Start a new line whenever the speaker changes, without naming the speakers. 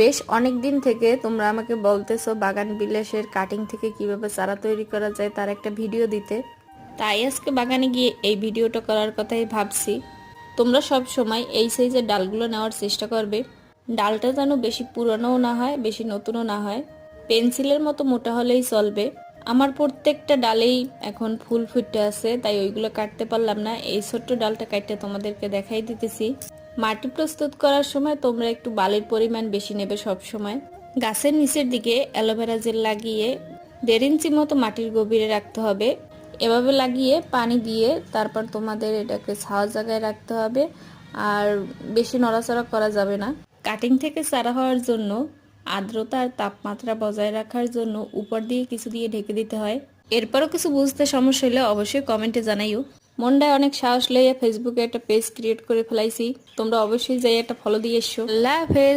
বেশ অনেক দিন থেকে তোমরা আমাকে বলতেছো বাগান বিলাসের কাটিং থেকে কীভাবে চারা তৈরি করা যায় তার একটা ভিডিও দিতে। তাই আজকে বাগানে গিয়ে এই ভিডিওটা করার কথাই ভাবছি। তোমরা সব সময় এই সাইজের ডালগুলো নেওয়ার চেষ্টা করবে। ডালটা যেন বেশি পুরনোও না হয়, বেশি নতুনও না হয়। পেন্সিলের মতো মোটা হলেই চলবে। আমার প্রত্যেকটা ডালেই এখন ফুল ফুটে আছে, তাই ওইগুলো কাটতে পারলাম না। এই ছোট্ট ডালটা কাটতে তোমাদেরকে দেখাই দিতেছি। মাটি প্রস্তুত করার সময় তোমরা একটু বালির পরিমাণ বেশি নেবে সব সময় গাছের নিচের দিকে অ্যালোভেরা জেল লাগিয়ে দেড় ইঞ্চি মতো মাটির গভীরে রাখতে হবে। এভাবে লাগিয়ে পানি দিয়ে তারপর তোমাদের এটাকে ছাওয়া জায়গায় রাখতে হবে। আর বেশি নড়াচড়া করা যাবে না। কাটিং থেকে চারা হওয়ার জন্য আর্দ্রতা আর তাপমাত্রা বজায় রাখার জন্য উপর দিয়ে কিছু দিয়ে ঢেকে দিতে হয়। এরপরও কিছু বুঝতে সমস্যা হলে অবশ্যই কমেন্টে জানাইও। মনটায় অনেক সাহস লইয়া ফেসবুকে একটা পেজ ক্রিয়েট করে ফেলাইছি। তোমরা অবশ্যই যাই একটা ফলো দিয়ে এসো। হাফেজ।